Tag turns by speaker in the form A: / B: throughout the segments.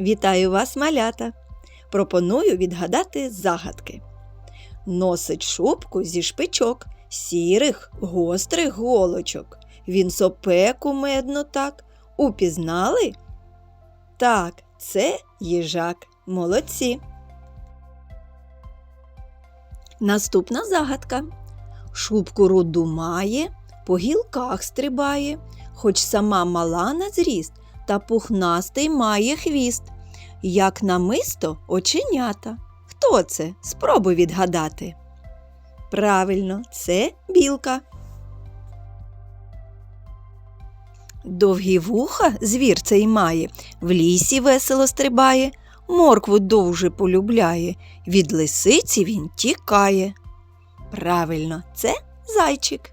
A: Вітаю вас, малята! Пропоную відгадати загадки. Носить шубку зі шпичок, сірих, гострих голочок. Він сопе кумедно так. Упізнали? Так, це їжак. Молодці. Наступна загадка. Шубку руду має, по гілках стрибає, хоч сама мала на зріст, та пухнастий має хвіст, як намисто оченята. Хто це? Спробуй відгадати. Правильно, це білка. Довгі вуха звір цей має, в лісі весело стрибає, моркву довже полюбляє, від лисиці він тікає. Правильно, це зайчик.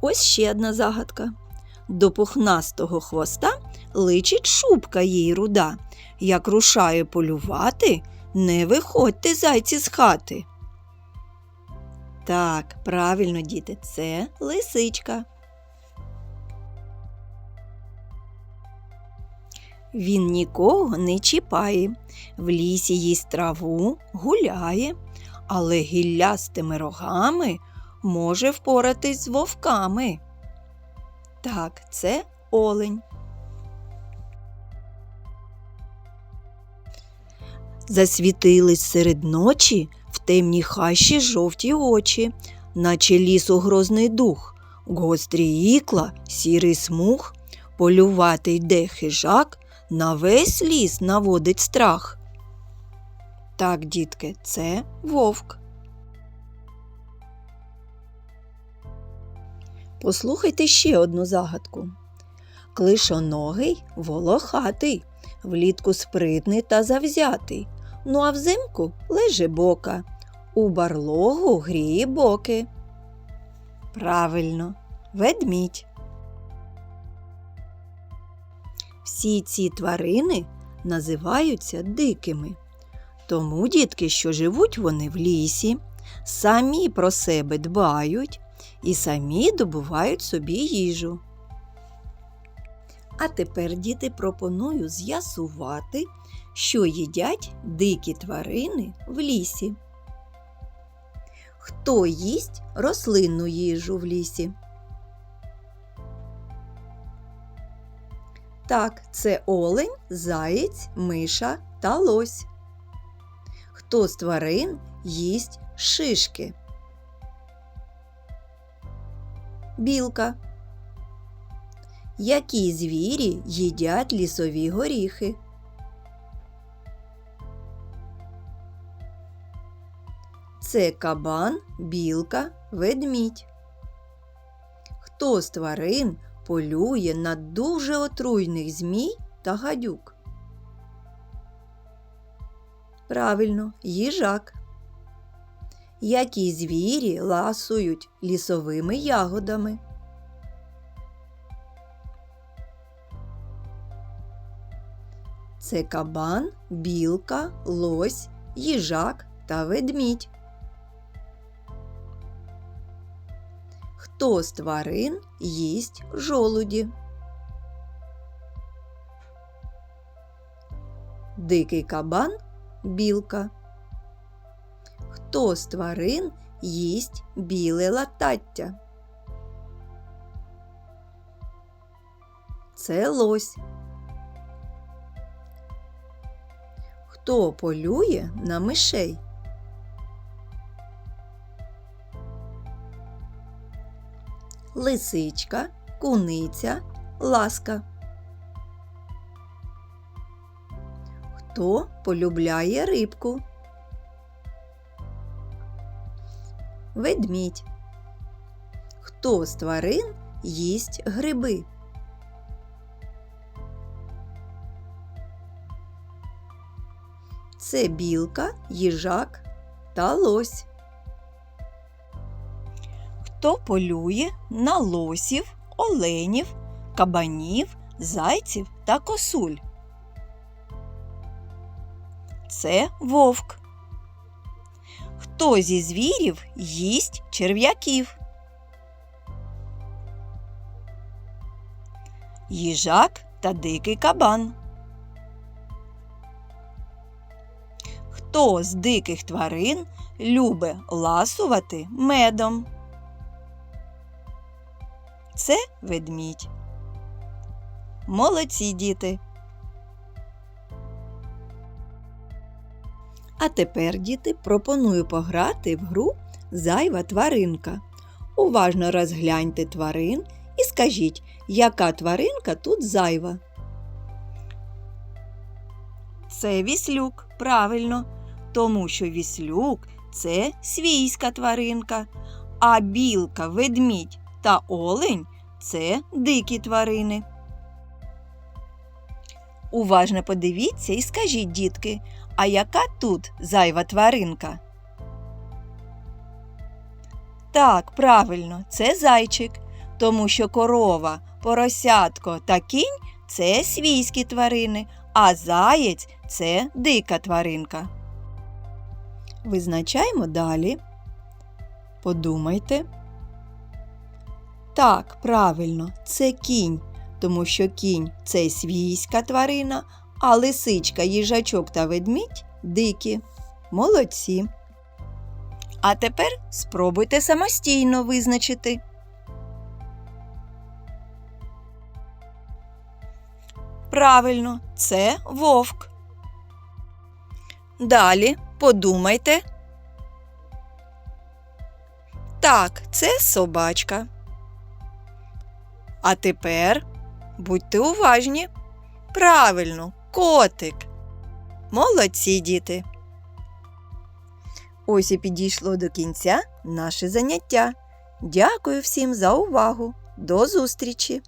A: Ось ще одна загадка. До пухнастого хвоста личить шубка їй руда. Як рушає полювати, не виходьте зайці з хати. Так, правильно, діти, це лисичка. Він нікого не чіпає, в лісі їсть траву, гуляє, але гіллястими рогами може впоратись з вовками. Так, це олень. Засвітились серед ночі в темній хащі жовті очі, наче лісу грозний дух, гострі ікла, сірий смуг, полювати йде хижак, на весь ліс наводить страх. Так, дітки, це вовк. Послухайте ще одну загадку. Клишоногий волохатий, влітку спритний та завзятий, ну а взимку лежебока, у барлогу гріє боки. Правильно, ведмідь. Всі ці тварини називаються дикими. Тому дітки, що живуть вони в лісі, самі про себе дбають і самі добувають собі їжу. А тепер, діти, пропоную з'ясувати, що їдять дикі тварини в лісі. Хто їсть рослинну їжу в лісі? Так, це олень, заєць, миша та лось. Хто з тварин їсть шишки? Білка. Які звірі їдять лісові горіхи? Це кабан, білка, ведмідь. Хто з тварин полює на дуже отруйних змій та гадюк? Правильно, їжак. Які звірі ласують лісовими ягодами? Це кабан, білка, лось, їжак та ведмідь. Хто з тварин їсть жолуді? Дикий кабан, білка. Хто з тварин їсть біле латаття? Це лось. Хто полює на мишей? Лисичка, куниця, ласка. Хто полюбляє рибку? Ведмідь. Хто з тварин їсть гриби? Це білка, їжак та лось. Хто полює на лосів, оленів, кабанів, зайців та косуль? Це вовк. Хто зі звірів їсть черв'яків? Їжак та дикий кабан. Хто з диких тварин любить ласувати медом? Це ведмідь. Молодці діти. Тепер, діти, пропоную пограти в гру Зайва тваринка. Уважно розгляньте тварин і скажіть, яка тваринка тут зайва. Це віслюк, правильно, тому що віслюк це свійська тваринка, а білка, ведмідь та олень це дикі тварини. Уважно подивіться і скажіть, дітки, а яка тут зайва тваринка? Так, правильно, це зайчик, тому що корова, поросятко та кінь це свійські тварини, а заєць це дика тваринка. Визначаємо далі. Подумайте. Так, правильно, це кінь, тому що кінь це свійська тварина, а лисичка, їжачок та ведмідь дикі. Молодці. А тепер спробуйте самостійно визначити. Правильно, це вовк. Далі подумайте. Так, це собачка. А тепер будьте уважні. Правильно, котик. Молодці діти. Ось і підійшло до кінця наше заняття. Дякую всім за увагу. До зустрічі!